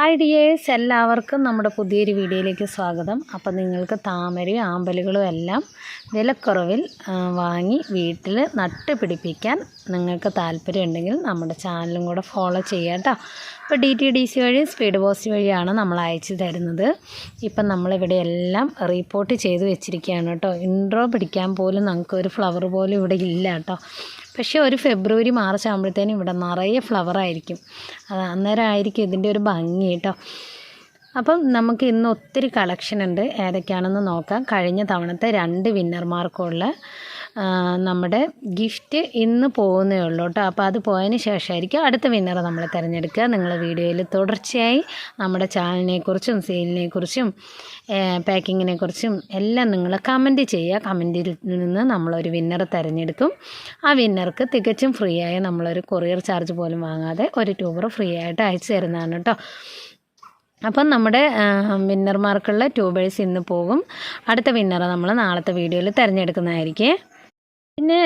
Hi dears എല്ലാവർക്കും നമ്മുടെ പുതിയൊരു വീഡിയോയിലേക്ക് സ്വാഗതം. അപ്പോൾ നിങ്ങൾക്ക് താമരയും ആമ്പലുകളും എല്ലാം വിലക്കുറവിൽ വാങ്ങി വീട്ടിൽ നട്ട് പിടിപ്പിക്കാൻ നിങ്ങൾക്ക് താല്പര്യമുണ്ടെങ്കിൽ നമ്മുടെ ചാനലും കൂടെ ഫോളോ ചെയ്യുക കേട്ടോ. ഇപ്പോൾ ഡി ടി ഡി സി വഴി സ്പീഡ് പോസ്റ്റ് വഴിയാണ് നമ്മൾ അയച്ചു തരുന്നത്. ഇപ്പം നമ്മളിവിടെ എല്ലാം റിപ്പോർട്ട് ചെയ്ത് വെച്ചിരിക്കുകയാണ് കേട്ടോ. ഇൻട്രോ പിടിക്കാൻ പോലും നമുക്കൊരു ഫ്ലവർ പോലും ഇവിടെ ഇല്ല കേട്ടോ. പക്ഷേ ഒരു ഫെബ്രുവരി മാർച്ച് ആകുമ്പോഴത്തേനും ഇവിടെ നിറയെ ഫ്ലവർ ആയിരിക്കും. അത് അന്നേരം ആയിരിക്കും ഇതിന്റെ ഒരു ഭംഗി കേട്ടോ. അപ്പം നമുക്ക് ഇന്ന് ഒത്തിരി കളക്ഷൻ ഉണ്ട്. ഏതൊക്കെയാണെന്ന് നോക്കാം. കഴിഞ്ഞ തവണത്തെ രണ്ട് വിന്നർമാർക്കുള്ള നമ്മുടെ ഗിഫ്റ്റ് ഇന്ന് പോകുന്നേ ഉള്ളൂ കേട്ടോ. അപ്പോൾ അത് പോയതിന് ശേഷമായിരിക്കും അടുത്ത വിന്നറെ നമ്മൾ തിരഞ്ഞെടുക്കുക. നിങ്ങൾ വീഡിയോയിൽ തുടർച്ചയായി നമ്മുടെ ചാനലിനെക്കുറിച്ചും സെയിലിനെക്കുറിച്ചും പാക്കിങ്ങിനെക്കുറിച്ചും എല്ലാം നിങ്ങൾ കമന്റ് ചെയ്യുക. കമന്റിൽ നിന്ന് നമ്മളൊരു വിന്നറെ തിരഞ്ഞെടുക്കും. ആ വിന്നർക്ക് തികച്ചും ഫ്രീ ആയി നമ്മളൊരു കൊറിയർ ചാർജ് പോലും വാങ്ങാതെ ഒരു ട്യൂബർ ഫ്രീ ആയിട്ട് അയച്ചു തരുന്നതാണ് കേട്ടോ. അപ്പം നമ്മുടെ വിന്നർമാർക്കുള്ള ട്യൂബേഴ്സ് ഇന്ന് പോകും. അടുത്ത വിന്നറെ നമ്മൾ നാളത്തെ വീഡിയോയിൽ തിരഞ്ഞെടുക്കുന്നതായിരിക്കും. പിന്നെ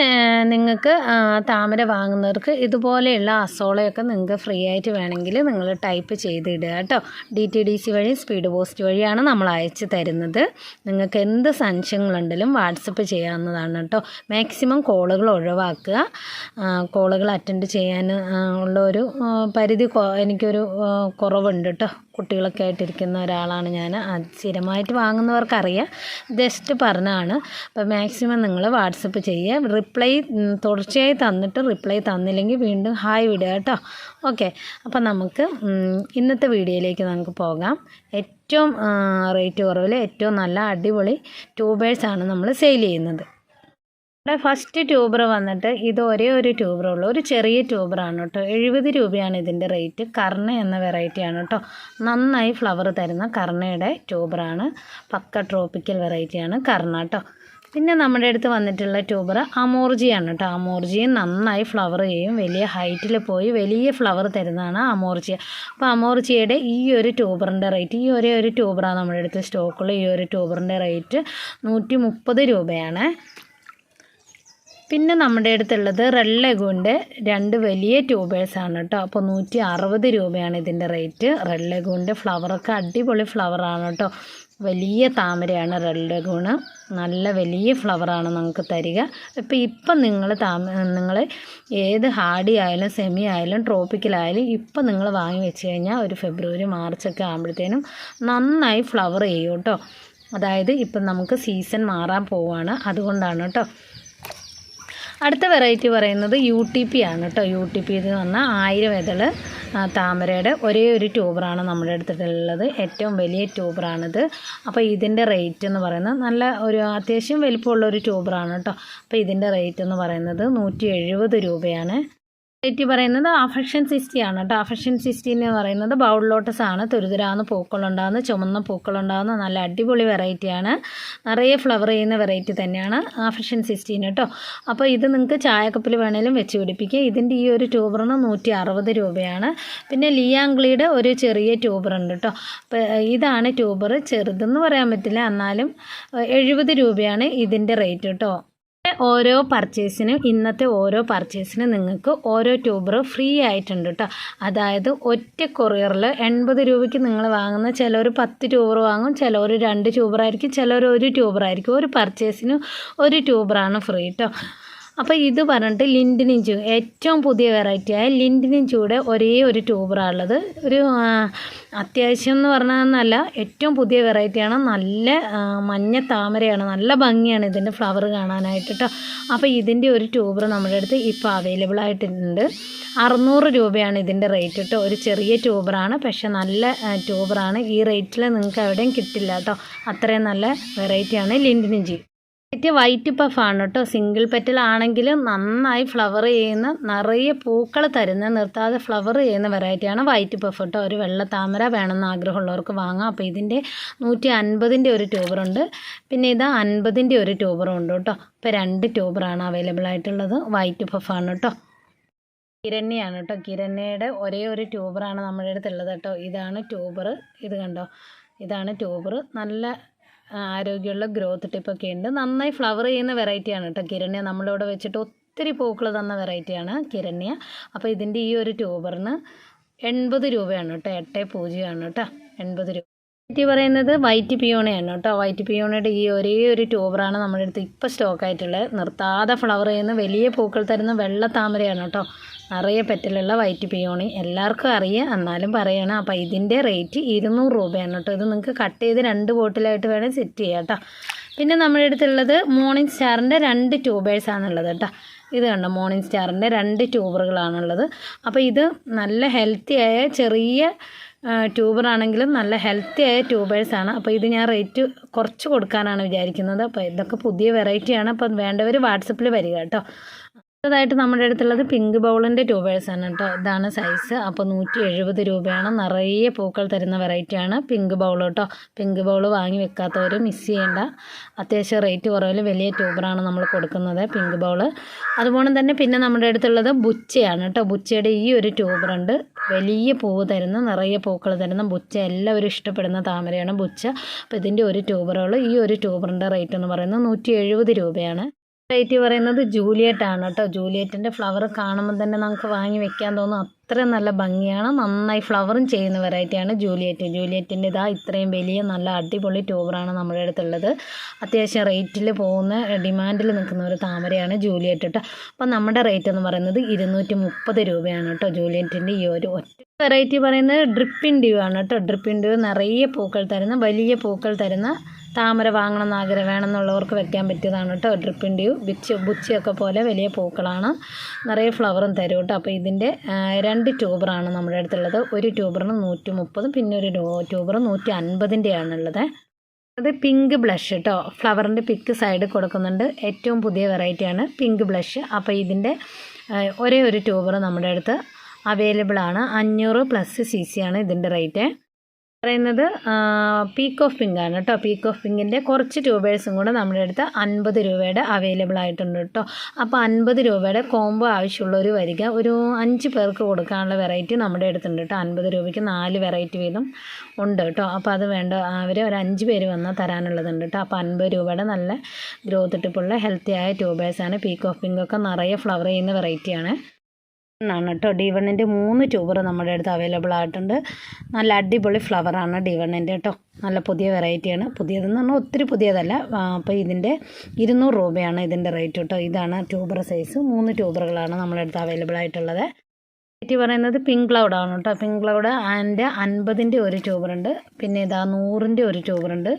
നിങ്ങൾക്ക് താമര വാങ്ങുന്നവർക്ക് ഇതുപോലെയുള്ള അസോളയൊക്കെ നിങ്ങൾക്ക് ഫ്രീ ആയിട്ട് വേണമെങ്കിൽ നിങ്ങൾ ടൈപ്പ് ചെയ്തിടുക കേട്ടോ. ഡി ടി ഡി സി വഴി സ്പീഡ് പോസ്റ്റ് വഴിയാണ് നമ്മൾ അയച്ചു തരുന്നത്. നിങ്ങൾക്ക് എന്ത് സംശയങ്ങളുണ്ടെങ്കിലും വാട്സപ്പ് ചെയ്യാവുന്നതാണ് കേട്ടോ. മാക്സിമം കോളുകൾ ഒഴിവാക്കുക. കോളുകൾ അറ്റൻഡ് ചെയ്യാൻ ഉള്ള ഒരു പരിധി എനിക്കൊരു കുറവുണ്ട് കേട്ടോ. കുട്ടികളൊക്കെ ആയിട്ടിരിക്കുന്ന ഒരാളാണ് ഞാൻ. സ്ഥിരമായിട്ട് വാങ്ങുന്നവർക്കറിയാം. ജസ്റ്റ് പറഞ്ഞാണ് അപ്പോൾ മാക്സിമം നിങ്ങൾ വാട്സപ്പ് ചെയ്യുക. റിപ്ലൈ തുടർച്ചയായി തന്നിട്ട് റിപ്ലൈ തന്നില്ലെങ്കിൽ വീണ്ടും ഹായ് വിടുക കേട്ടോ. ഓക്കെ. അപ്പോൾ നമുക്ക് ഇന്നത്തെ വീഡിയോയിലേക്ക് നമുക്ക് പോകാം. ഏറ്റവും റേറ്റ് കുറവിൽ ഏറ്റവും നല്ല അടിപൊളി ട്യൂബേഴ്സാണ് നമ്മൾ സെയിൽ ചെയ്യുന്നത്. ഇവിടെ ഫസ്റ്റ് ട്യൂബർ വന്നിട്ട് ഇത് ഒരേ ഒരു ട്യൂബറേ ഉള്ളൂ. ഒരു ചെറിയ ട്യൂബറാണ് കേട്ടോ. എഴുപത് രൂപയാണ് ഇതിന്റെ റേറ്റ് കർണ എന്ന വെറൈറ്റിയാണ് കേട്ടോ. നന്നായി ഫ്ലവർ തരുന്ന കർണയുടെ ട്യൂബറാണ് പക്ക ട്രോപ്പിക്കൽ വെറൈറ്റിയാണ് കർണ കേട്ടോ. പിന്നെ നമ്മുടെ അടുത്ത് വന്നിട്ടുള്ള ട്യൂബർ അമോർജിയാണ് കേട്ടോ. അമോർജിയും നന്നായി ഫ്ലവർ ചെയ്യും. വലിയ ഹൈറ്റിൽ പോയി വലിയ ഫ്ലവർ തരുന്നതാണ് അമോർജിയ അപ്പോൾ അമോർജിയയുടെ ഈ ഒരു ട്യൂബറിന്റെ റേറ്റ് ഈ ഒരേ ഒരു ട്യൂബറാണ് നമ്മുടെ അടുത്ത് സ്റ്റോക്കുള്ള ഈ ഒരു ട്യൂബറിന്റെ റേറ്റ് നൂറ്റി മുപ്പത് രൂപയാണ്. പിന്നെ നമ്മുടെ അടുത്തുള്ളത് റെഡ് രണ്ട് വലിയ ട്യൂബേഴ്സ് ആണ് കേട്ടോ. അപ്പോൾ നൂറ്റി അറുപത് രൂപയാണ് ഇതിന്റെ റേറ്റ് റെഡ് ലഗൂന്റെ ഫ്ലവറൊക്കെ അടിപൊളി ഫ്ലവറാണ് കേട്ടോ. വലിയ താമരയാണ് റെഡ് നല്ല വലിയ ഫ്ലവറാണ് നമുക്ക് തരിക. ഇപ്പോൾ ഇപ്പം നിങ്ങൾ താമ നിങ്ങൾ ഏത് ഹാഡി ആയാലും സെമി ആയാലും ട്രോപ്പിക്കലായാലും ഇപ്പം നിങ്ങൾ വാങ്ങി വെച്ച് കഴിഞ്ഞാൽ ഒരു ഫെബ്രുവരി മാർച്ചൊക്കെ ആകുമ്പോഴത്തേനും നന്നായി ഫ്ലവർ ചെയ്യും കേട്ടോ. അതായത് ഇപ്പം നമുക്ക് സീസൺ മാറാൻ പോവുകയാണ് അതുകൊണ്ടാണ് കേട്ടോ. അടുത്ത വെറൈറ്റി പറയുന്നത് യു ടി പി ആണ് കേട്ടോ യു ടി പി എന്ന് പറഞ്ഞാൽ ആയിരം ഇതൾ ആ, താമരയുടെ ഒരേ ഒരു ട്യൂബറാണ് നമ്മുടെ അടുത്തിട്ടുള്ളത്. ഏറ്റവും വലിയ ട്യൂബറാണിത് അപ്പോൾ ഇതിന്റെ റേറ്റ് എന്ന് പറയുന്നത് നല്ല ഒരു അത്യാവശ്യം വലിപ്പമുള്ള ഒരു ട്യൂബറാണ് കേട്ടോ അപ്പോൾ ഇതിന്റെ റേറ്റ് എന്ന് പറയുന്നത് നൂറ്റി രൂപയാണ്. വെറൈറ്റി പറയുന്നത് അഫക്ഷൻ സിസ്റ്റി ആണ് കേട്ടോ. അഫക്ഷൻ സിസ്റ്റി എന്ന് പറയുന്നത് ബൗൾ ലോട്ടസ് ആണ്. തുരുതുരാന്ന് പൂക്കളുണ്ടാകുന്ന ചുമന്ന പൂക്കളുണ്ടാകുന്ന നല്ല അടിപൊളി വെറൈറ്റിയാണ് നിറയെ ഫ്ലവർ ചെയ്യുന്ന വെറൈറ്റി തന്നെയാണ് ആഫക്ഷൻ സിസ്റ്റീൻ കേട്ടോ. അപ്പോൾ ഇത് നിങ്ങൾക്ക് ചായക്കപ്പിൽ വേണേലും വെച്ച് പിടിപ്പിക്കുക ഇതിന്റെ ഈ ഒരു ട്യൂബറിന് നൂറ്റി അറുപത് രൂപയാണ്. പിന്നെ ലിയാംഗ്ലിയുടെ ഒരു ചെറിയ ട്യൂബർ ഉണ്ട് കേട്ടോ. അപ്പോൾ ഇതാണ് ട്യൂബർ ചെറുതെന്ന് പറയാൻ പറ്റില്ല. എന്നാലും എഴുപത് രൂപയാണ് ഇതിന്റെ റേറ്റ് കേട്ടോ. ഓരോ പർച്ചേസിനും ഇന്നത്തെ ഓരോ പർച്ചേസിനും നിങ്ങൾക്ക് ഓരോ ട്യൂബർ ഫ്രീ ആയിട്ടുണ്ട് കേട്ടോ അതായത് ഒറ്റ കൊറിയറിൽ എൺപത് രൂപയ്ക്ക് നിങ്ങൾ വാങ്ങുന്ന ചിലർ പത്ത് ട്യൂബർ വാങ്ങും ചിലർ രണ്ട് ട്യൂബറായിരിക്കും ചിലർ ഒരു ട്യൂബറായിരിക്കും ഒരു പർച്ചേസിനും ഒരു ട്യൂബറാണ് ഫ്രീ കേട്ടോ അപ്പോൾ ഇത് പറഞ്ഞിട്ട് ലിൻഡിനും ചൂ ഏറ്റവും പുതിയ വെറൈറ്റിയായ ലിൻഡിനും ചൂടെ ഒരേ ഒരു ട്യൂബറാണുള്ളത് ഒരു അത്യാവശ്യം എന്ന് പറഞ്ഞാൽ ഏറ്റവും പുതിയ വെറൈറ്റിയാണ് നല്ല മഞ്ഞ താമരയാണ്. നല്ല ഭംഗിയാണ് ഇതിന്റെ ഫ്ലവർ കാണാനായിട്ട് കേട്ടോ അപ്പോൾ ഇതിന്റെ ഒരു ട്യൂബർ നമ്മുടെ അടുത്ത് ഇപ്പോൾ അവൈലബിൾ ആയിട്ടുണ്ട്. അറുന്നൂറ് രൂപയാണ് ഇതിന്റെ റേറ്റ് കേട്ടോ ഒരു ചെറിയ ട്യൂബറാണ് പക്ഷെ നല്ല ട്യൂബറാണ് ഈ റേറ്റിൽ നിങ്ങൾക്ക് എവിടെയും കിട്ടില്ല കേട്ടോ അത്രയും നല്ല വെറൈറ്റിയാണ് ലിൻഡിനിഞ്ചി വെറൈറ്റി വൈറ്റ് പഫാണ് കേട്ടോ സിംഗിൾ പെറ്റൽ ആണെങ്കിലും നന്നായി ഫ്ലവർ ചെയ്യുന്ന നിറയെ പൂക്കൾ തരുന്ന നിർത്താതെ ഫ്ലവർ ചെയ്യുന്ന വെറൈറ്റിയാണ് വൈറ്റ് പഫ് കേട്ടോ ഒരു വെള്ള താമര വേണമെന്ന് ആഗ്രഹമുള്ളവർക്ക് വാങ്ങാം. അപ്പോൾ ഇതിന്റെ നൂറ്റി അൻപതിന്റെ ഒരു ട്യൂബറുണ്ട് പിന്നെ ഇത് അൻപതിന്റെ ഒരു ട്യൂബറും ഉണ്ട് കേട്ടോ ഇപ്പോൾ രണ്ട് ട്യൂബറാണ് അവൈലബിൾ ആയിട്ടുള്ളത്. വൈറ്റ് പഫാണ് കേട്ടോ കിരണ്യാണ് കേട്ടോ കിരണ്യയുടെ ഒരേ ഒരു ട്യൂബറാണ് നമ്മുടെ അടുത്തുള്ളത് കേട്ടോ ഇതാണ് ട്യൂബർ ഇത് കണ്ടോ? ഇതാണ് ട്യൂബർ നല്ല ആരോഗ്യമുള്ള ഗ്രോത്ത് ടിപ്പൊക്കെ ഉണ്ട്. നന്നായി ഫ്ലവർ ചെയ്യുന്ന വെറൈറ്റിയാണ് കേട്ടോ കിരണ്യ. നമ്മളിവിടെ വെച്ചിട്ട് ഒത്തിരി പൂക്കൾ തന്ന വെറൈറ്റിയാണ് കിരണ്യ. അപ്പോൾ ഇതിന്റെ ഈ ഒരു ട്യൂബറിന് എൺപത് രൂപയാണ് കേട്ടോ. എട്ട് പൂജ്യമാണ് കേട്ടോ. എൺപത് രൂപ വെറൈറ്റി പറയുന്നത് വൈറ്റ് പിയോണയാണ് കേട്ടോ. വൈറ്റ് പിയോണയുടെ ഈ ഒരേ ഒരു ട്യൂബറാണ് നമ്മുടെ അടുത്ത് ഇപ്പോൾ സ്റ്റോക്കായിട്ടുള്ളത് നിർത്താതെ ഫ്ലവർ ചെയ്യുന്ന വലിയ പൂക്കൾ തരുന്ന വെള്ള താമരയാണ് കേട്ടോ. നിറയെ പെറ്റലുള്ള വൈറ്റ് പിയോണി എല്ലാവർക്കും അറിയാം. എന്നാലും പറയണം അപ്പോൾ ഇതിന്റെ റേറ്റ് ഇരുന്നൂറ് രൂപയാണ് കേട്ടോ. ഇത് നിങ്ങൾക്ക് കട്ട് ചെയ്ത് രണ്ട് ബോട്ടിലായിട്ട് വേണം സെറ്റ് ചെയ്യാം കേട്ടോ. പിന്നെ നമ്മുടെ അടുത്തുള്ളത് മോർണിംഗ് സ്റ്റാറിന്റെ രണ്ട് ട്യൂബേഴ്സാണുള്ളത് കേട്ടോ. ഇത് കണ്ടോ? മോർണിംഗ് സ്റ്റാറിന്റെ രണ്ട് ട്യൂബറുകളാണുള്ളത് അപ്പോൾ ഇത് നല്ല ഹെൽത്തിയായ ചെറിയ ട്യൂബറാണെങ്കിലും നല്ല ഹെൽത്തിയായ ട്യൂബേഴ്സാണ് അപ്പോൾ ഇത് ഞാൻ റേറ്റ് കുറച്ച് കൊടുക്കാനാണ് വിചാരിക്കുന്നത്. അപ്പോൾ ഇതൊക്കെ പുതിയ വെറൈറ്റിയാണ് അപ്പം വേണ്ടവർ വാട്സപ്പിൽ വരിക കേട്ടോ. അടുത്തതായിട്ട് നമ്മുടെ അടുത്തുള്ളത് പിങ്ക് ബൗളിന്റെ ട്യൂബേഴ്സാണ് കേട്ടോ. ഇതാണ് സൈസ് അപ്പോൾ നൂറ്റി എഴുപത് രൂപയാണ്. നിറയെ പൂക്കൾ തരുന്ന വെറൈറ്റിയാണ് പിങ്ക് ബൗൾ കേട്ടോ. പിങ്ക് ബൗൾ വാങ്ങി വെക്കാത്തവർ മിസ് ചെയ്യേണ്ട. അത്യാവശ്യം റേറ്റ് കുറവിൽ വലിയ ട്യൂബറാണ് നമ്മൾ കൊടുക്കുന്നത് പിങ്ക് ബൗൾ അതുപോലെ തന്നെ പിന്നെ നമ്മുടെ അടുത്തുള്ളത് ബുച്ചയാണ് കേട്ടോ. ബുച്ചയുടെ ഈ ഒരു ട്യൂബറുണ്ട് വലിയ പൂവ് തരുന്ന നിറയെ പൂക്കൾ തരുന്ന ബുച്ച. എല്ലാവരും ഇഷ്ടപ്പെടുന്ന താമരയാണ് ബുച്ച. അപ്പോൾ ഇതിന്റെ ഒരു ട്യൂബറുകൾ ഈ ഒരു ട്യൂബറിന്റെ റേറ്റ് എന്ന് പറയുന്നത് നൂറ്റി രൂപയാണ്. വെറൈറ്റി പറയുന്നത് ജൂലിയറ്റ് ആണ് കേട്ടോ. ജൂലിയറ്റിന്റെ ഫ്ലവർ കാണുമ്പോൾ തന്നെ നമുക്ക് വാങ്ങി വെക്കാൻ തോന്നും അത്ര നല്ല ഭംഗിയാണ്. നന്നായി ഫ്ലവറും ചെയ്യുന്ന വെറൈറ്റിയാണ് ജൂലിയറ്റ്. ജൂലിയറ്റിന്റെ ഇതാ ഇത്രയും വലിയ നല്ല അടിപൊളി ട്യൂബറാണ് നമ്മുടെ അടുത്തുള്ളത്. അത്യാവശ്യം റേറ്റിൽ പോകുന്ന ഡിമാൻഡിൽ നിൽക്കുന്ന ഒരു താമരയാണ് ജൂലിയറ്റ് കേട്ടോ. അപ്പം നമ്മുടെ റേറ്റ് എന്ന് പറയുന്നത് ഇരുന്നൂറ്റി മുപ്പത് രൂപയാണ് കേട്ടോ ജൂലിയറ്റിന്റെ ഈ ഒരു ഒറ്റ വെറൈറ്റി പറയുന്നത് ഡ്രിപ്പിൻ ഡ്യൂ ആണ് കേട്ടോ. ഡ്രിപ്പിൻ ഡ്യൂ നിറയെ പൂക്കൾ തരുന്ന വലിയ പൂക്കൾ തരുന്ന താമര വാങ്ങണം എന്ന് ആഗ്രഹം വേണമെന്നുള്ളവർക്ക് വെക്കാൻ പറ്റിയതാണ് കേട്ടോ. ഡ്രിപ്പിൻ ഡ്യൂ ബിച്ച് ബുച്ചിയൊക്കെ പോലെ വലിയ പൂക്കളാണ്. നിറയെ ഫ്ലവറും തരും കേട്ടോ. അപ്പോൾ ഇതിന്റെ രണ്ട് ട്യൂബറാണ് നമ്മുടെ അടുത്തുള്ളത്. ഒരു ട്യൂബറിന് നൂറ്റി മുപ്പതും പിന്നെ ഒരു ട്യൂബർ നൂറ്റി അൻപതിന്റെയാണ് ഉള്ളത് അത് പിങ്ക് ബ്ലഷ് കേട്ടോ. ഫ്ലവറിന്റെ പിക്ക് സൈഡ് കൊടുക്കുന്നുണ്ട്. ഏറ്റവും പുതിയ വെറൈറ്റിയാണ് പിങ്ക് ബ്ലഷ്. അപ്പോൾ ഇതിന്റെ ഒരേ ഒരു ട്യൂബർ നമ്മുടെ അടുത്ത് അവൈലബിൾ ആണ് അഞ്ഞൂറ് പ്ലസ് സി സി ആണ് ഇതിന്റെ റേറ്റ്. പറയുന്നത് പീക്ക് ഓഫ് പിങ്ക് ആണ് കേട്ടോ പീക്ക് ഓഫ് പിങ്കിന്റെ കുറച്ച് ട്യൂബേഴ്സും കൂടെ നമ്മുടെ അടുത്ത് അൻപത് രൂപയുടെ അവൈലബിൾ ആയിട്ടുണ്ട് കേട്ടോ അപ്പോൾ അൻപത് രൂപയുടെ കോംബോ ആവശ്യമുള്ളവർ വരിക. ഒരു അഞ്ച് പേർക്ക് കൊടുക്കാനുള്ള വെറൈറ്റി നമ്മുടെ അടുത്തുണ്ട് കേട്ടോ അൻപത് രൂപയ്ക്ക് നാല് വെറൈറ്റി വീതം ഉണ്ട് കേട്ടോ അപ്പോൾ അത് വേണ്ട അവർ ഒരു അഞ്ച് പേര് വന്നാൽ തരാനുള്ളതുണ്ട് കേട്ടോ അപ്പോൾ അൻപത് രൂപയുടെ നല്ല ഗ്രോത്ത് ടിപ്പുള്ള ഹെൽത്തി ആയ ട്യൂബേഴ്സാണ് പീക്ക് ഓഫ് പിങ്കൊക്കെ നിറയെ ഫ്ലവർ ചെയ്യുന്ന വെറൈറ്റിയാണ് ആണ് കേട്ടോ ഡി വണ്ണിന്റെ മൂന്ന് ട്യൂബർ നമ്മുടെ അടുത്ത് അവൈലബിൾ ആയിട്ടുണ്ട്. നല്ല അടിപൊളി ഫ്ലവറാണ് ഡി വണ്ണിന്റെ കേട്ടോ നല്ല പുതിയ വെറൈറ്റിയാണ് പുതിയതെന്ന് പറഞ്ഞാൽ ഒത്തിരി പുതിയതല്ല. അപ്പോൾ ഇതിന്റെ ഇരുന്നൂറ് രൂപയാണ് ഇതിന്റെ റേറ്റ് കേട്ടോ ഇതാണ് ട്യൂബർ സൈസ് മൂന്ന് ട്യൂബറുകളാണ് നമ്മുടെ അടുത്ത് അവൈലബിൾ ആയിട്ടുള്ളത്. റേറ്റ് പറയുന്നത് പിങ്ക് ക്ലൗഡ് ആണ് കേട്ടോ പിങ്ക് ക്ലൗഡ് അതിന്റെ അൻപതിന്റെ ഒരു ട്യൂബറുണ്ട് പിന്നെ ഇതാ നൂറിന്റെ ഒരു ട്യൂബറുണ്ട്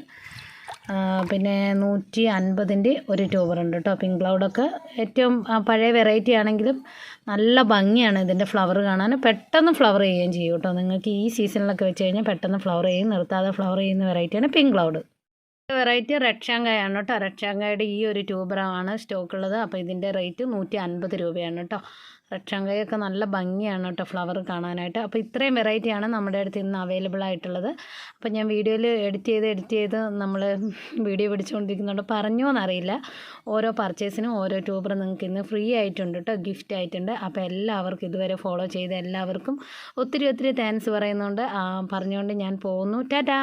പിന്നെ നൂറ്റി അൻപതിന്റെ ഒരു ട്യൂബറുണ്ട് കേട്ടോ പിങ്ക് ക്ലൗഡൊക്കെ. ഏറ്റവും പഴയ വെറൈറ്റി ആണെങ്കിലും നല്ല ഭംഗിയാണ് ഇതിന്റെ ഫ്ലവർ കാണാൻ. പെട്ടെന്ന് ഫ്ലവർ ചെയ്യുകയും ചെയ്യും കേട്ടോ. നിങ്ങൾക്ക് ഈ സീസണിലൊക്കെ വെച്ച് കഴിഞ്ഞാൽ പെട്ടെന്ന് ഫ്ലവർ ചെയ്യും നിർത്താതെ ഫ്ലവർ ചെയ്യുന്ന വെറൈറ്റിയാണ് പിങ്ക് ക്ലൗഡ്. വെറൈറ്റി റെഡ് ഷാങ്കായാണ് കേട്ടോ. റെഡ് ഷാങ്കായുടെ ഈ ഒരു ട്യൂബറാണ് സ്റ്റോക്ക് ഉള്ളത് അപ്പോൾ ഇതിന്റെ റേറ്റ് നൂറ്റി അൻപത് രൂപയാണ് കേട്ടോ. റെഡ് നല്ല ഭംഗിയാണ് കേട്ടോ ഫ്ലവർ കാണാനായിട്ട്. അപ്പോൾ ഇത്രയും വെറൈറ്റിയാണ് നമ്മുടെ അടുത്ത് ഇന്ന് അവൈലബിൾ ആയിട്ടുള്ളത്. അപ്പോൾ ഞാൻ വീഡിയോയിൽ എഡിറ്റ് ചെയ്ത് എഡിറ്റ് ചെയ്ത് നമ്മൾ വീഡിയോ പിടിച്ചുകൊണ്ടിരിക്കുന്നുണ്ട് പറഞ്ഞോ എന്നറിയില്ല ഓരോ പർച്ചേസിനും ഓരോ ട്യൂബർ നിങ്ങൾക്ക് ഇന്ന് ഫ്രീ ആയിട്ടുണ്ട് കേട്ടോ ഗിഫ്റ്റ് ആയിട്ടുണ്ട്. അപ്പോൾ എല്ലാവർക്കും ഇതുവരെ ഫോളോ ചെയ്ത എല്ലാവർക്കും ഒത്തിരി ഒത്തിരി താങ്ക്സ് പറയുന്നുണ്ട്. പറഞ്ഞുകൊണ്ട് ഞാൻ പോകുന്നു ടാറ്റാ!